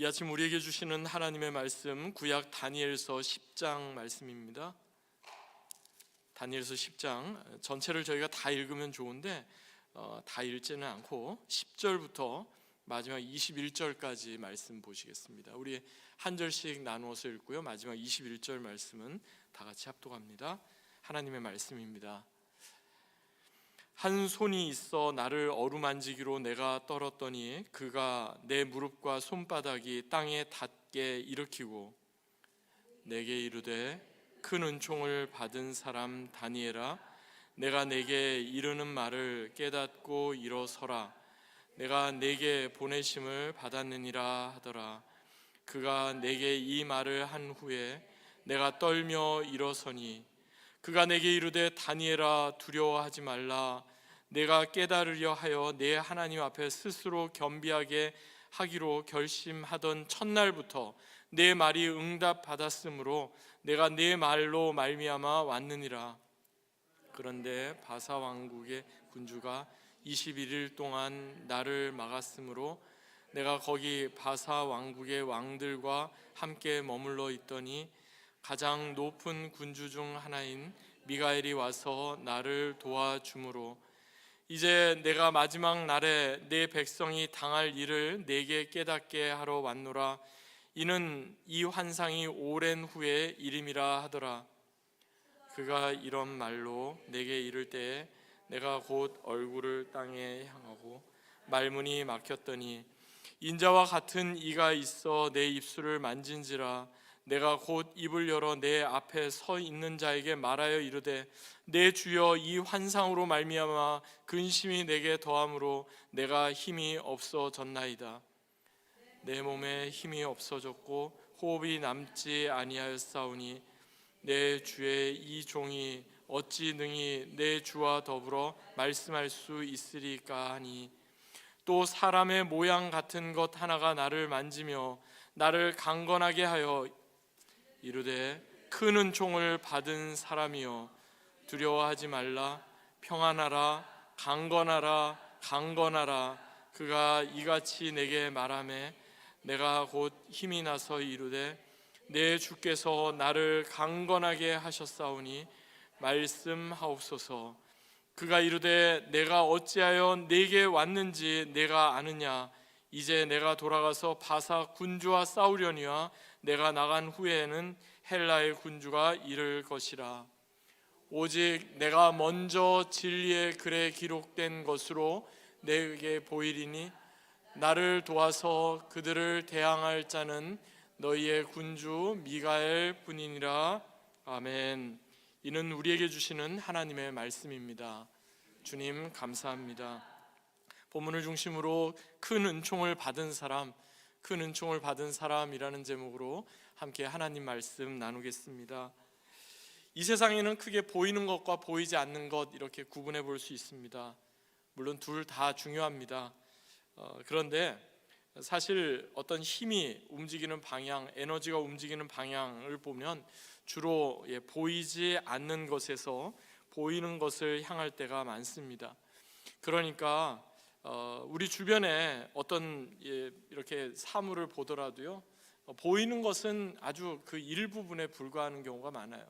이 아침 우리에게 주시는 하나님의 말씀 구약 다니엘서 10장 말씀입니다. 다니엘서 10장 전체를 저희가 다 읽으면 좋은데 어, 다 읽지는 않고 10절부터 마지막 21절까지 말씀 보시겠습니다. 우리 한 절씩 나누어서 읽고요. 마지막 21절 말씀은 다 같이 합독합니다. 하나님의 말씀입니다. 한 손이 있어 나를 어루만지기로 내가 떨었더니 그가 내 무릎과 손바닥이 땅에 닿게 일으키고 내게 이르되 큰 은총을 받은 사람 다니엘아 내가 내게 이르는 말을 깨닫고 일어서라. 내가 내게 보내심을 받았느니라 하더라. 그가 내게 이 말을 한 후에 내가 떨며 일어서니 그가 내게 이르되 다니엘아 두려워하지 말라. 내가 깨달으려 하여 내 하나님 앞에 스스로 겸비하게 하기로 결심하던 첫날부터 내 말이 응답 받았으므로 내가 내 말로 말미암아 왔느니라. 그런데 바사 왕국의 군주가 21일 동안 나를 막았으므로 내가 거기 바사 왕국의 왕들과 함께 머물러 있더니 가장 높은 군주 중 하나인 미가엘이 와서 나를 도와주므로 이제 내가 마지막 날에 내 백성이 당할 일을 내게 깨닫게 하러 왔노라. 이는 이 환상이 오랜 후의 일임이라 하더라. 그가 이런 말로 내게 이를 때에 내가 곧 얼굴을 땅에 향하고 말문이 막혔더니 인자와 같은 이가 있어 내 입술을 만진지라 내가 곧 입을 열어 내 앞에 서 있는 자에게 말하여 이르되 내 주여 이 환상으로 말미암아 근심이 내게 더함으로 내가 힘이 없어졌나이다. 내 몸에 힘이 없어졌고 호흡이 남지 아니하였사오니 내 주의 이 종이 어찌 능히 내 주와 더불어 말씀할 수 있으리까 하니? 또 사람의 모양 같은 것 하나가 나를 만지며 나를 강건하게 하여 이르되 큰 은총을 받은 사람이여 두려워하지 말라 평안하라 강건하라 강건하라. 그가 이같이 내게 말하매 내가 곧 힘이 나서 이르되 내 주께서 나를 강건하게 하셨사오니 말씀하옵소서. 그가 이르되 내가 어찌하여 내게 왔는지 내가 아느냐? 이제 내가 돌아가서 바사 군주와 싸우려니와 내가 나간 후에는 헬라의 군주가 이를 것이라 오직 내가 먼저 진리의 글에 기록된 것으로 내게 보이리니 나를 도와서 그들을 대항할 자는 너희의 군주 미가엘 뿐이니라 아멘. 이는 우리에게 주시는 하나님의 말씀입니다. 주님 감사합니다. 본문을 중심으로 큰 은총을 받은 사람, 큰 은총을 받은 사람이라는 제목으로 함께 하나님 말씀 나누겠습니다. 이 세상에는 크게 보이는 것과 보이지 않는 것 이렇게 구분해 볼 수 있습니다. 물론 둘 다 중요합니다. 어, 그런데 사실 어떤 힘이 움직이는 방향, 에너지가 움직이는 방향을 보면 주로 예, 보이지 않는 것에서 보이는 것을 향할 때가 많습니다. 그러니까 어, 우리 주변에 어떤 예, 이렇게 사물을 보더라도요 어, 보이는 것은 아주 그 일부분에 불과하는 경우가 많아요.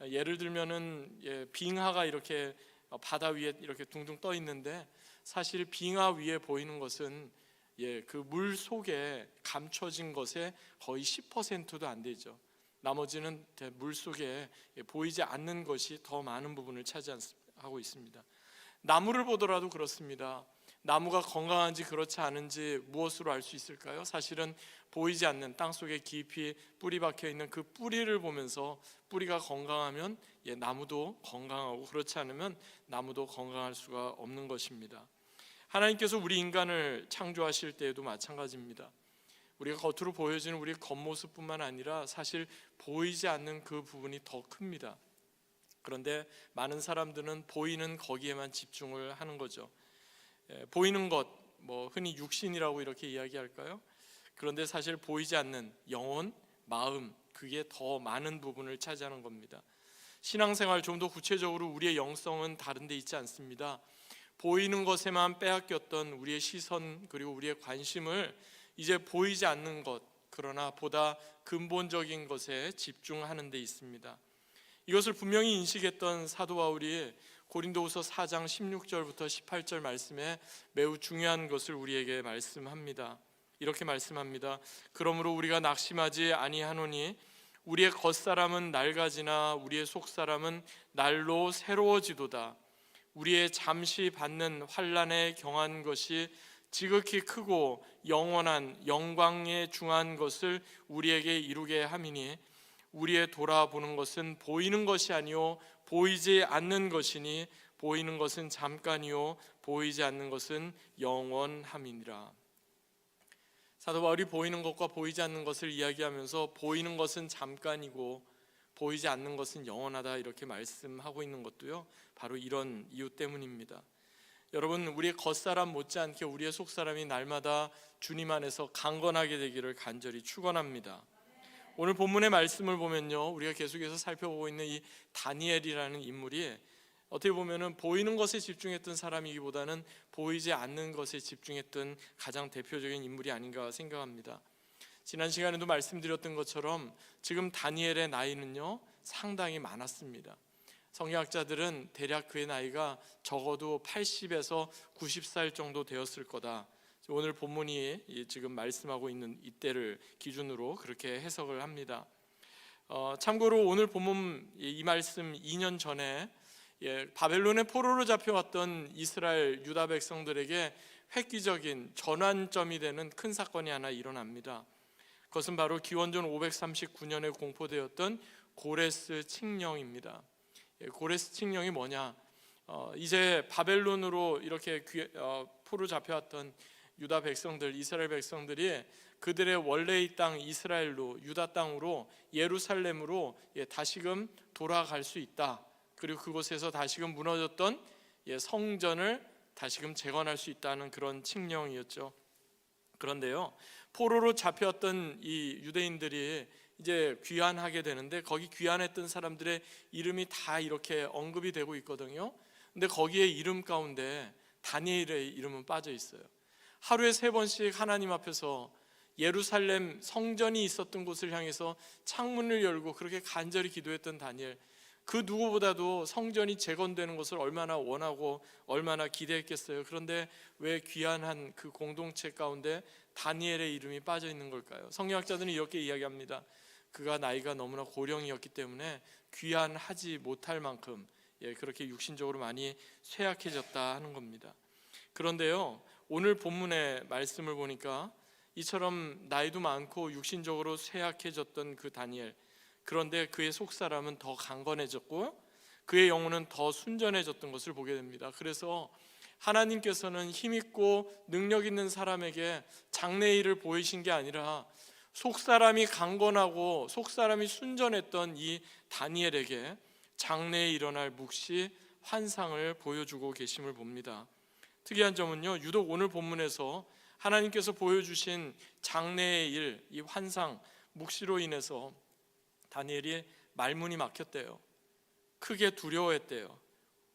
어, 예를 들면은 예, 빙하가 이렇게 어, 바다 위에 이렇게 둥둥 떠 있는데 사실 빙하 위에 보이는 것은 예, 그 물 속에 감춰진 것의 거의 10%도 안 되죠. 나머지는 물 속에 예, 보이지 않는 것이 더 많은 부분을 차지하고 있습니다. 나무를 보더라도 그렇습니다. 나무가 건강한지 그렇지 않은지 무엇으로 알 수 있을까요? 사실은 보이지 않는 땅 속에 깊이 뿌리 박혀 있는 그 뿌리를 보면서 뿌리가 건강하면 예, 나무도 건강하고 그렇지 않으면 나무도 건강할 수가 없는 것입니다. 하나님께서 우리 인간을 창조하실 때에도 마찬가지입니다. 우리가 겉으로 보여지는 우리 겉모습뿐만 아니라 사실 보이지 않는 그 부분이 더 큽니다. 그런데 많은 사람들은 보이는 거기에만 집중을 하는 거죠. 예, 보이는 것, 뭐 흔히 육신이라고 이렇게 이야기할까요? 그런데 사실 보이지 않는 영혼, 마음, 그게 더 많은 부분을 차지하는 겁니다. 신앙생활 좀 더 구체적으로 우리의 영성은 다른 데 있지 않습니다. 보이는 것에만 빼앗겼던 우리의 시선 그리고 우리의 관심을 이제 보이지 않는 것 그러나 보다 근본적인 것에 집중하는 데 있습니다. 이것을 분명히 인식했던 사도 바울이 고린도후서 4장 16절부터 18절 말씀에 매우 중요한 것을 우리에게 말씀합니다. 이렇게 말씀합니다. 그러므로 우리가 낙심하지 아니하노니 우리의 겉사람은 낡아지나 우리의 속사람은 날로 새로워지도다. 우리의 잠시 받는 환란에 경한 것이 지극히 크고 영원한 영광에 중한 것을 우리에게 이루게 함이니 우리의 돌아보는 것은 보이는 것이 아니요 보이지 않는 것이니 보이는 것은 잠깐이요 보이지 않는 것은 영원함이니라. 사도 바울이 보이는 것과 보이지 않는 것을 이야기하면서 보이는 것은 잠깐이고 보이지 않는 것은 영원하다 이렇게 말씀하고 있는 것도요. 바로 이런 이유 때문입니다. 여러분 우리의 겉사람 못지않게 우리의 속사람이 날마다 주님 안에서 강건하게 되기를 간절히 축원합니다. 오늘 본문의 말씀을 보면요. 우리가 계속해서 살펴보고 있는 이 다니엘이라는 인물이 어떻게 보면은 보이는 것에 집중했던 사람이기보다는 보이지 않는 것에 집중했던 가장 대표적인 인물이 아닌가 생각합니다. 지난 시간에도 말씀드렸던 것처럼 지금 다니엘의 나이는요 상당히 많았습니다. 성경학자들은 대략 그의 나이가 적어도 80에서 90살 정도 되었을 거다. 오늘 본문이 지금 말씀하고 있는 이때를 기준으로 그렇게 해석을 합니다. 어, 참고로 오늘 본문 이 말씀 2년 전에 예, 바벨론의 포로로 잡혀왔던 이스라엘 유다 백성들에게 획기적인 전환점이 되는 큰 사건이 하나 일어납니다. 그것은 바로 기원전 539년에 공포되었던 고레스 칙령입니다. 예, 고레스 칙령이 뭐냐? 어, 이제 바벨론으로 이렇게 귀, 어, 포로 잡혀왔던 유다 백성들, 이스라엘 백성들이 그들의 원래의 땅 이스라엘로 유다 땅으로 예루살렘으로 예, 다시금 돌아갈 수 있다. 그리고 그곳에서 다시금 무너졌던 예, 성전을 다시금 재건할 수 있다는 그런 칙령이었죠. 그런데요, 포로로 잡혔던 이 유대인들이 이제 귀환하게 되는데 거기 귀환했던 사람들의 이름이 다 이렇게 언급이 되고 있거든요. 근데 거기에 이름 가운데 다니엘의 이름은 빠져 있어요. 하루에 세 번씩 하나님 앞에서 예루살렘 성전이 있었던 곳을 향해서 창문을 열고 그렇게 간절히 기도했던 다니엘. 그 누구보다도 성전이 재건되는 것을 얼마나 원하고 얼마나 기대했겠어요. 그런데 왜 귀한한 그 공동체 가운데 다니엘의 이름이 빠져 있는 걸까요? 성경학자들은 이렇게 이야기합니다. 그가 나이가 너무나 고령이었기 때문에 귀한하지 못할 만큼 예, 그렇게 육신적으로 많이 쇠약해졌다 하는 겁니다. 그런데요, 오늘 본문의 말씀을 보니까 이처럼 나이도 많고 육신적으로 쇠약해졌던 그 다니엘 그런데 그의 속사람은 더 강건해졌고 그의 영혼은 더 순전해졌던 것을 보게 됩니다. 그래서 하나님께서는 힘 있고 능력 있는 사람에게 장래일을 보이신 게 아니라 속사람이 강건하고 속사람이 순전했던 이 다니엘에게 장래에 일어날 묵시 환상을 보여주고 계심을 봅니다. 특이한 점은요. 유독 오늘 본문에서 하나님께서 보여주신 장래의 일, 이 환상, 묵시로 인해서 다니엘이 말문이 막혔대요. 크게 두려워했대요.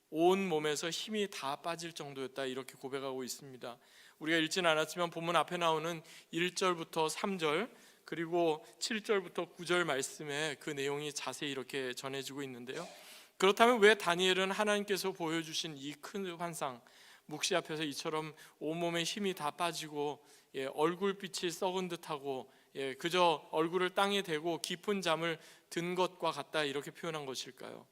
온 몸에서 힘이 다 빠질 정도였다 이렇게 고백하고 있습니다. 우리가 읽진 않았지만 본문 앞에 나오는 1절부터 3절 그리고 7절부터 9절 말씀에 그 내용이 자세히 이렇게 전해지고 있는데요. 그렇다면 왜 다니엘은 하나님께서 보여주신 이 큰 환상 묵시 앞에서 이처럼 온몸에 힘이 다 빠지고 예, 얼굴빛이 썩은 듯하고 예, 그저 얼굴을 땅에 대고 깊은 잠을 든 것과 같다 이렇게 표현한 것일까요?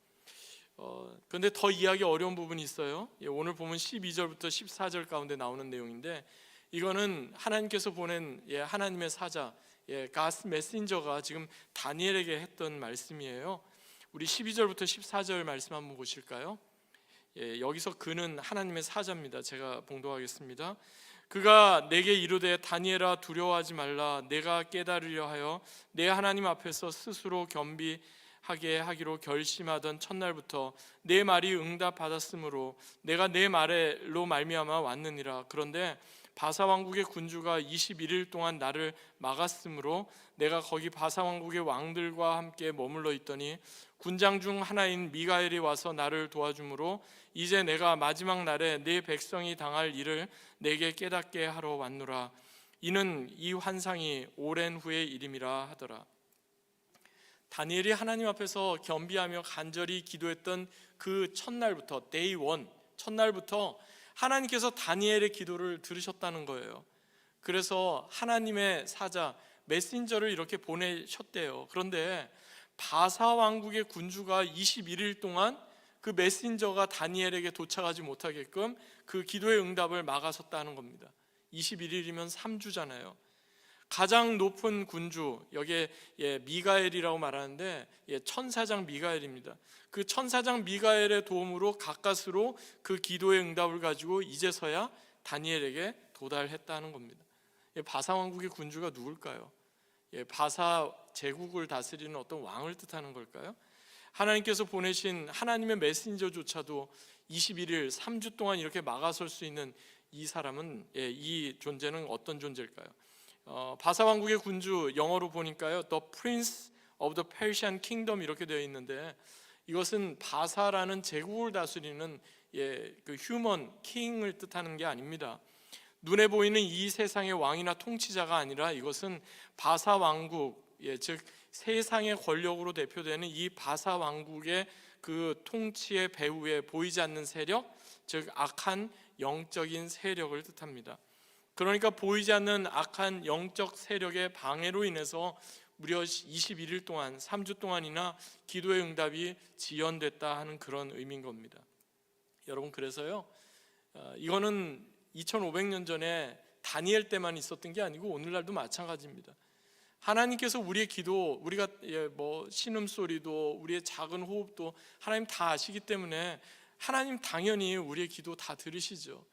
어, 그런데 더 이해하기 어려운 부분이 있어요. 예, 오늘 보면 12절부터 14절 가운데 나오는 내용인데 이거는 하나님께서 보낸 예, 하나님의 사자 예, 가스 메신저가 지금 다니엘에게 했던 말씀이에요. 우리 12절부터 14절 말씀 한번 보실까요? 예, 여기서 그는 하나님의 사자입니다. 제가 봉독하겠습니다. 그가 내게 이르되 다니엘아 두려워하지 말라 내가 깨달으려 하여 내 하나님 앞에서 스스로 겸비하게 하기로 결심하던 첫날부터 내 말이 응답 받았으므로 내가 내 말로 말미암아 왔느니라 그런데 바사 왕국의 군주가 21일 동안 나를 막았으므로 내가 거기 바사 왕국의 왕들과 함께 머물러 있더니 군장 중 하나인 미가엘이 와서 나를 도와주므로 이제 내가 마지막 날에 내 백성이 당할 일을 내게 깨닫게 하러 왔노라 이는 이 환상이 오랜 후의 일임이라 하더라. 다니엘이 하나님 앞에서 겸비하며 간절히 기도했던 그 첫날부터 데이 원 첫날부터 하나님께서 다니엘의 기도를 들으셨다는 거예요. 그래서 하나님의 사자 메신저를 이렇게 보내셨대요. 그런데 바사 왕국의 군주가 21일 동안 그 메신저가 다니엘에게 도착하지 못하게끔 그 기도의 응답을 막아섰다는 겁니다. 21일이면 3주잖아요. 가장 높은 군주 여기에 예, 미가엘이라고 말하는데 예, 천사장 미가엘입니다. 그 천사장 미가엘의 도움으로 가까스로 그 기도의 응답을 가지고 이제서야 다니엘에게 도달했다는 겁니다. 예, 바사 왕국의 군주가 누굴까요? 예, 바사 제국을 다스리는 어떤 왕을 뜻하는 걸까요? 하나님께서 보내신 하나님의 메신저조차도 21일 3주 동안 이렇게 막아설 수 있는 이 사람은 예, 이 존재는 어떤 존재일까요? 어, 바사 왕국의 군주 영어로 보니까요, The Prince of the Persian Kingdom 이렇게 되어 있는데 이것은 바사라는 제국을 다스리는 예, 그 휴먼 킹을 뜻하는 게 아닙니다. 눈에 보이는 이 세상의 왕이나 통치자가 아니라 이것은 바사 왕국, 예, 즉 세상의 권력으로 대표되는 이 바사 왕국의 그 통치의 배후에 보이지 않는 세력, 즉 악한 영적인 세력을 뜻합니다. 그러니까 보이지 않는 악한 영적 세력의 방해로 인해서 무려 21일 동안 3주 동안이나 기도의 응답이 지연됐다 하는 그런 의미인 겁니다. 여러분 그래서요. 어, 이거는 2500년 전에 다니엘 때만 있었던 게 아니고 오늘날도 마찬가지입니다. 하나님께서 우리의 기도, 우리가 예, 뭐 신음 소리도 우리의 작은 호흡도 하나님 다 아시기 때문에 하나님 당연히 우리의 기도 다 들으시죠.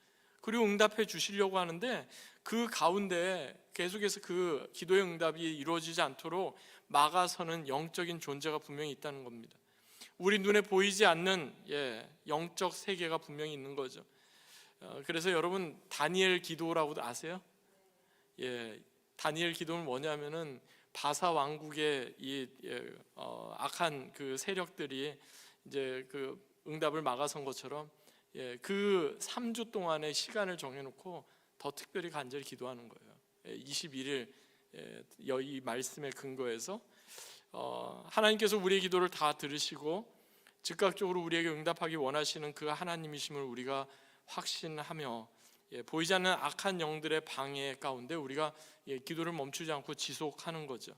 그리고 응답해 주시려고 하는데 그 가운데 계속해서 그 기도의 응답이 이루어지지 않도록 막아서는 영적인 존재가 분명히 있다는 겁니다. 우리 눈에 보이지 않는 예, 영적 세계가 분명히 있는 거죠. 어, 그래서 여러분 다니엘 기도라고도 아세요? 예, 다니엘 기도는 뭐냐면은 바사 왕국의 이 예, 어, 악한 그 세력들이 이제 그 응답을 막아선 것처럼 예, 그 3주 동안의 시간을 정해놓고 더 특별히 간절히 기도하는 거예요. 예, 21일 예, 이 말씀에 근거해서 어, 하나님께서 우리의 기도를 다 들으시고 즉각적으로 우리에게 응답하기 원하시는 그 하나님이심을 우리가 확신하며 예, 보이지 않는 악한 영들의 방해 가운데 우리가 예, 기도를 멈추지 않고 지속하는 거죠.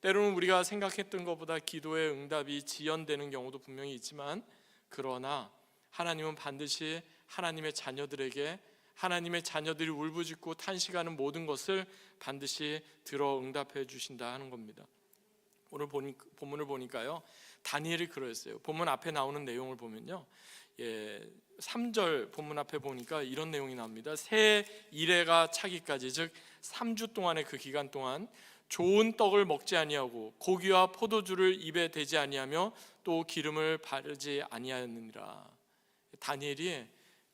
때로는 우리가 생각했던 것보다 기도의 응답이 지연되는 경우도 분명히 있지만 그러나 하나님은 반드시 하나님의 자녀들에게 하나님의 자녀들이 울부짖고 탄식하는 모든 것을 반드시 들어 응답해 주신다 하는 겁니다. 오늘 보니, 본문을 보니까요. 다니엘이 그러했어요. 본문 앞에 나오는 내용을 보면요. 예, 3절 본문 앞에 보니까 이런 내용이 나옵니다. 새 이래가 차기까지 즉 3주 동안의 그 기간 동안 좋은 떡을 먹지 아니하고 고기와 포도주를 입에 대지 아니하며 또 기름을 바르지 아니하였느니라. 다니엘이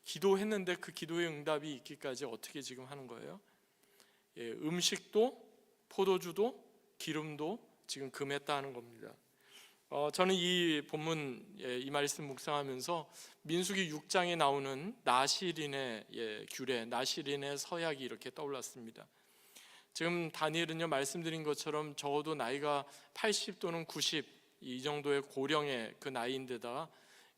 기도했는데 그 기도의 응답이 있기까지 어떻게 지금 하는 거예요? 예, 음식도 포도주도 기름도 지금 금했다 하는 겁니다. 어, 저는 이 본문 예, 이 말씀 묵상하면서 민수기 6장에 나오는 나시린의 예, 규례, 나시린의 서약이 이렇게 떠올랐습니다. 지금 다니엘은요 말씀드린 것처럼 적어도 나이가 80 또는 90 이 정도의 고령의 그 나이인데다가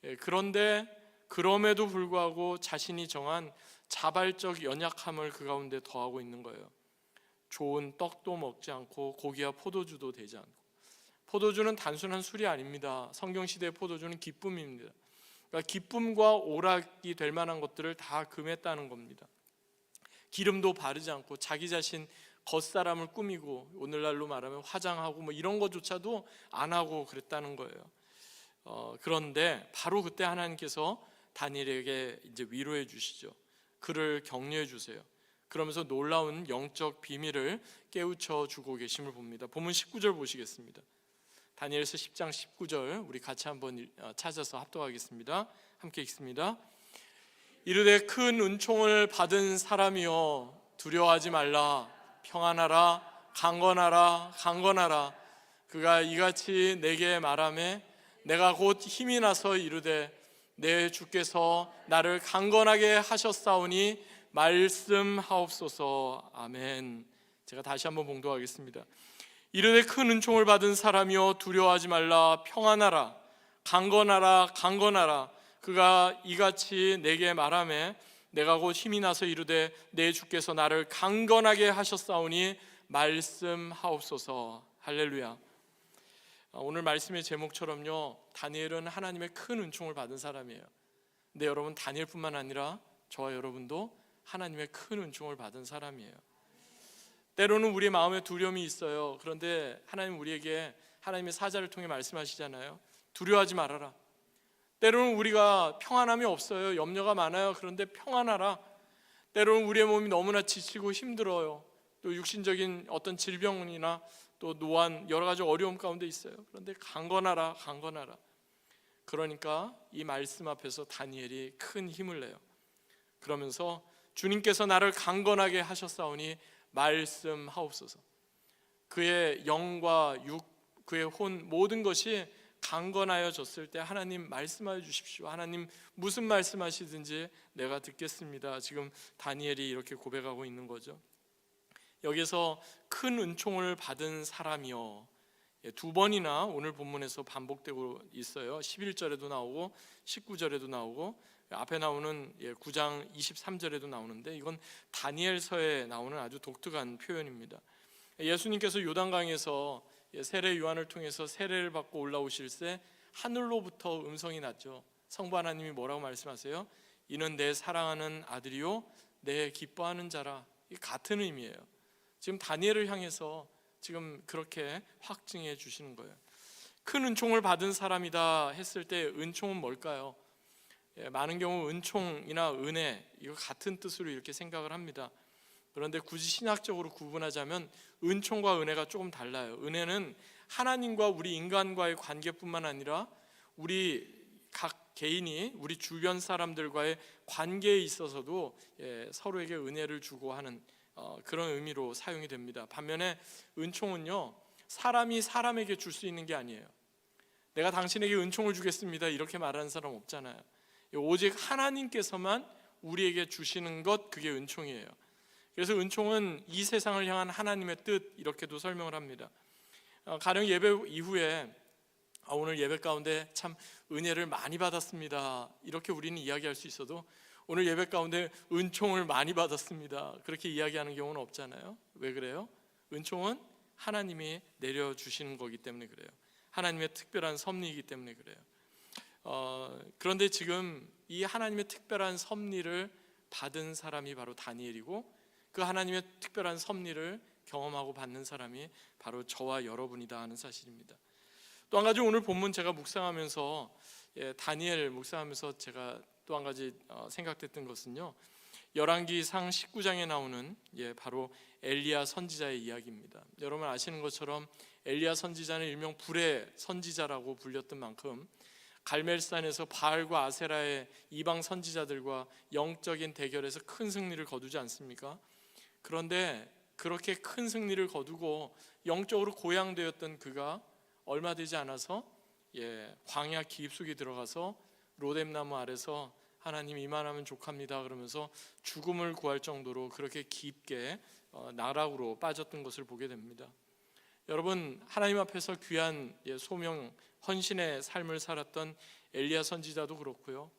예, 그런데 그럼에도 불구하고 자신이 정한 자발적 연약함을 그 가운데 더하고 있는 거예요. 좋은 떡도 먹지 않고 고기와 포도주도 되지 않고 포도주는 단순한 술이 아닙니다. 성경 시대의 포도주는 기쁨입니다. 그러니까 기쁨과 오락이 될 만한 것들을 다 금했다는 겁니다. 기름도 바르지 않고 자기 자신 겉사람을 꾸미고 오늘날로 말하면 화장하고 뭐 이런 것조차도 안 하고 그랬다는 거예요. 어, 그런데 바로 그때 하나님께서 다니엘에게 이제 위로해 주시죠. 그를 격려해 주세요. 그러면서 놀라운 영적 비밀을 깨우쳐 주고 계심을 봅니다. 본문 19절 보시겠습니다. 다니엘서 10장 19절 우리 같이 한번 어, 찾아서 합독하겠습니다. 함께 읽습니다. 이르되 큰 은총을 받은 사람이여 두려워하지 말라 평안하라 강건하라 강건하라 그가 이같이 내게 말하매 내가 곧 힘이 나서 이르되 내 주께서 나를 강건하게 하셨사오니 말씀하옵소서. 아멘. 제가 다시 한번 봉독하겠습니다. 이르되 큰 은총을 받은 사람이여 두려워하지 말라 평안하라 강건하라 강건하라 그가 이같이 내게 말하매 내가 곧 힘이 나서 이르되 내 주께서 나를 강건하게 하셨사오니 말씀하옵소서 할렐루야 아, 오늘 말씀의 제목처럼요 다니엘은 하나님의 큰 은총을 받은 사람이에요 근데 여러분 다니엘뿐만 아니라 저와 여러분도 하나님의 큰 은총을 받은 사람이에요 때로는 우리의 마음에 두려움이 있어요. 그런데 하나님 우리에게 하나님의 사자를 통해 말씀하시잖아요. 두려워하지 말아라. 때로는 우리가 평안함이 없어요. 염려가 많아요. 그런데 평안하라. 때로는 우리의 몸이 너무나 지치고 힘들어요. 또 육신적인 어떤 질병이나 또 노안 여러 가지 어려움 가운데 있어요. 그런데 강건하라, 강건하라. 그러니까 이 말씀 앞에서 다니엘이 큰 힘을 내요. 그러면서 주님께서 나를 강건하게 하셨사오니 말씀하옵소서. 그의 영과 육, 그의 혼 모든 것이 강건하여 졌을 때 하나님 말씀하여 주십시오. 하나님 무슨 말씀하시든지 내가 듣겠습니다. 지금 다니엘이 이렇게 고백하고 있는 거죠. 여기서 큰 은총을 받은 사람이요. 예, 두 번이나 오늘 본문에서 반복되고 있어요. 11절에도 나오고 19절에도 나오고 앞에 나오는 9장 23절에도 나오는데 이건 다니엘서에 나오는 아주 독특한 표현입니다. 예수님께서 요단강에서 세례 요한을 통해서 세례를 받고 올라오실 때 하늘로부터 음성이 났죠. 성부 하나님이 뭐라고 말씀하세요? 이는 내 사랑하는 아들이요 내 기뻐하는 자라. 이 같은 의미예요. 지금 다니엘을 향해서 지금 그렇게 확증해 주시는 거예요. 큰 은총을 받은 사람이다 했을 때 은총은 뭘까요? 예, 많은 경우 은총이나 은혜 이거 같은 뜻으로 이렇게 생각을 합니다. 그런데 굳이 신학적으로 구분하자면 은총과 은혜가 조금 달라요. 은혜는 하나님과 우리 인간과의 관계뿐만 아니라 우리 각 개인이 우리 주변 사람들과의 관계에 있어서도 예, 서로에게 은혜를 주고 하는 어, 그런 의미로 사용이 됩니다. 반면에 은총은요 사람이 사람에게 줄 수 있는 게 아니에요. 내가 당신에게 은총을 주겠습니다 이렇게 말하는 사람 없잖아요. 오직 하나님께서만 우리에게 주시는 것 그게 은총이에요. 그래서 은총은 이 세상을 향한 하나님의 뜻 이렇게도 설명을 합니다. 어, 가령 예배 이후에 아, 오늘 예배 가운데 참 은혜를 많이 받았습니다. 이렇게 우리는 이야기할 수 있어도 오늘 예배 가운데 은총을 많이 받았습니다. 그렇게 이야기하는 경우는 없잖아요. 왜 그래요? 은총은 하나님이 내려 주시는 거기 때문에 그래요. 하나님의 특별한 섭리이기 때문에 그래요. 어, 그런데 지금 이 하나님의 특별한 섭리를 받은 사람이 바로 다니엘이고 그 하나님의 특별한 섭리를 경험하고 받는 사람이 바로 저와 여러분이다 하는 사실입니다. 또 한 가지 오늘 본문 제가 묵상하면서 예, 다니엘 묵상하면서 제가 또 한 가지 어, 생각됐던 것은요. 열왕기상 19장에 나오는 예, 바로 엘리야 선지자의 이야기입니다. 여러분 아시는 것처럼 엘리야 선지자는 일명 불의 선지자라고 불렸던 만큼 갈멜산에서 바알과 아세라의 이방 선지자들과 영적인 대결에서 큰 승리를 거두지 않습니까? 그런데 그렇게 큰 승리를 거두고 영적으로 고양되었던 그가 얼마 되지 않아서 예, 광야 깊숙이 들어가서 로뎀나무 아래서 하나님 이만하면 족합니다 그러면서 죽음을 구할 정도로 그렇게 깊게 어, 나락으로 빠졌던 것을 보게 됩니다. 여러분 하나님 앞에서 귀한 예, 소명 헌신의 삶을 살았던 엘리야 선지자도 그렇고요.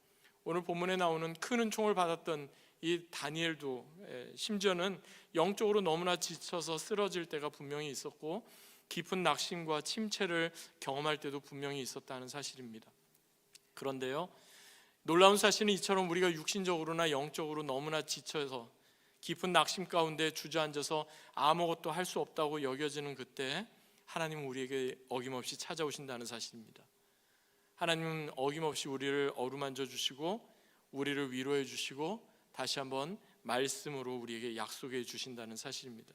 오늘 본문에 나오는 큰 은총을 받았던 이 다니엘도 예, 심지어는 영적으로 너무나 지쳐서 쓰러질 때가 분명히 있었고 깊은 낙심과 침체를 경험할 때도 분명히 있었다는 사실입니다. 그런데요. 놀라운 사실은 이처럼 우리가 육신적으로나 영적으로 너무나 지쳐서 깊은 낙심 가운데 주저앉아서 아무것도 할 수 없다고 여겨지는 그때 하나님은 우리에게 어김없이 찾아오신다는 사실입니다. 하나님은 어김없이 우리를 어루만져 주시고 우리를 위로해 주시고 다시 한번 말씀으로 우리에게 약속해 주신다는 사실입니다.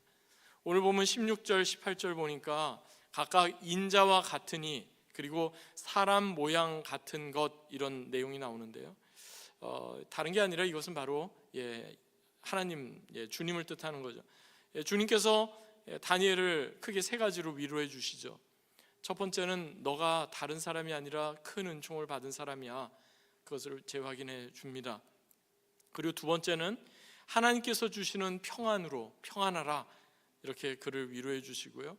오늘 보면 16절, 18절 보니까 각각 인자와 같으니 그리고 사람 모양 같은 것 이런 내용이 나오는데요. 어, 다른 게 아니라 이것은 바로 예, 하나님, 예, 주님을 뜻하는 거죠. 예, 주님께서 예, 다니엘을 크게 세 가지로 위로해 주시죠. 첫 번째는 너가 다른 사람이 아니라 큰 은총을 받은 사람이야. 그것을 재확인해 줍니다. 그리고 두 번째는 하나님께서 주시는 평안으로 평안하라 이렇게 그를 위로해 주시고요.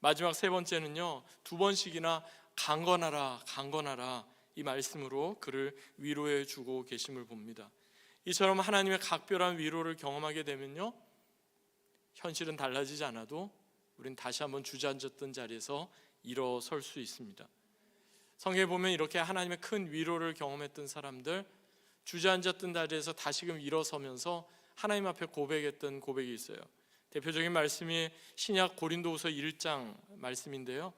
마지막 세 번째는요. 두 번씩이나 강건하라 강건하라 이 말씀으로 그를 위로해 주고 계심을 봅니다. 이처럼 하나님의 각별한 위로를 경험하게 되면요. 현실은 달라지지 않아도 우린 다시 한번 주저앉았던 자리에서 일어설 수 있습니다. 성경에 보면 이렇게 하나님의 큰 위로를 경험했던 사람들 주저앉았던 자리에서 다시금 일어서면서 하나님 앞에 고백했던 고백이 있어요. 대표적인 말씀이 신약 고린도후서 1장 말씀인데요.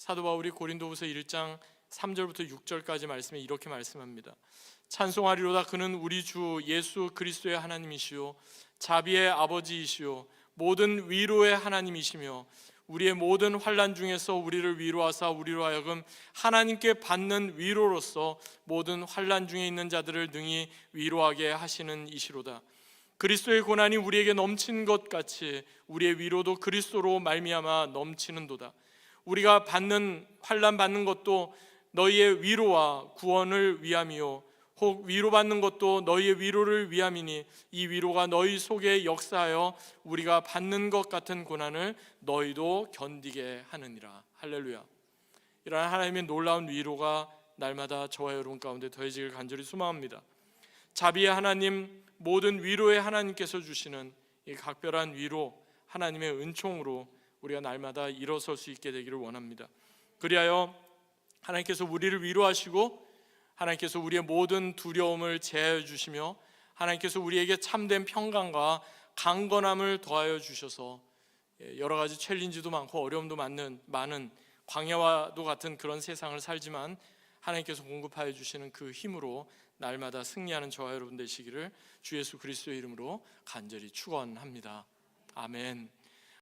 사도 바울이 고린도후서 1장 3절부터 6절까지 말씀에 이렇게 말씀합니다. 찬송하리로다 그는 우리 주 예수 그리스도의 하나님이시요 자비의 아버지이시요 모든 위로의 하나님이시며 우리의 모든 환난 중에서 우리를 위로하사 우리로 하여금 하나님께 받는 위로로서 모든 환난 중에 있는 자들을 능히 위로하게 하시는 이시로다. 그리스도의 고난이 우리에게 넘친 것 같이 우리의 위로도 그리스도로 말미암아 넘치는도다. 우리가 받는 환난 받는 것도 너희의 위로와 구원을 위함이요. 혹 위로받는 것도 너희의 위로를 위함이니 이 위로가 너희 속에 역사하여 우리가 받는 것 같은 고난을 너희도 견디게 하느니라. 할렐루야. 이러한 하나님의 놀라운 위로가 날마다 저와 여러분 가운데 더해지길 간절히 소망합니다. 자비의 하나님 모든 위로의 하나님께서 주시는 이 각별한 위로 하나님의 은총으로 우리가 날마다 일어설 수 있게 되기를 원합니다 그리하여 하나님께서 우리를 위로하시고 하나님께서 우리의 모든 두려움을 제하여 주시며 하나님께서 우리에게 참된 평강과 강건함을 더하여 주셔서 예, 여러 가지 챌린지도 많고 어려움도 많은 많은 광야와도 같은 그런 세상을 살지만 하나님께서 공급하여 주시는 그 힘으로 날마다 승리하는 저와 여러분 되시기를 주 예수 그리스도의 이름으로 간절히 축원합니다. 아멘.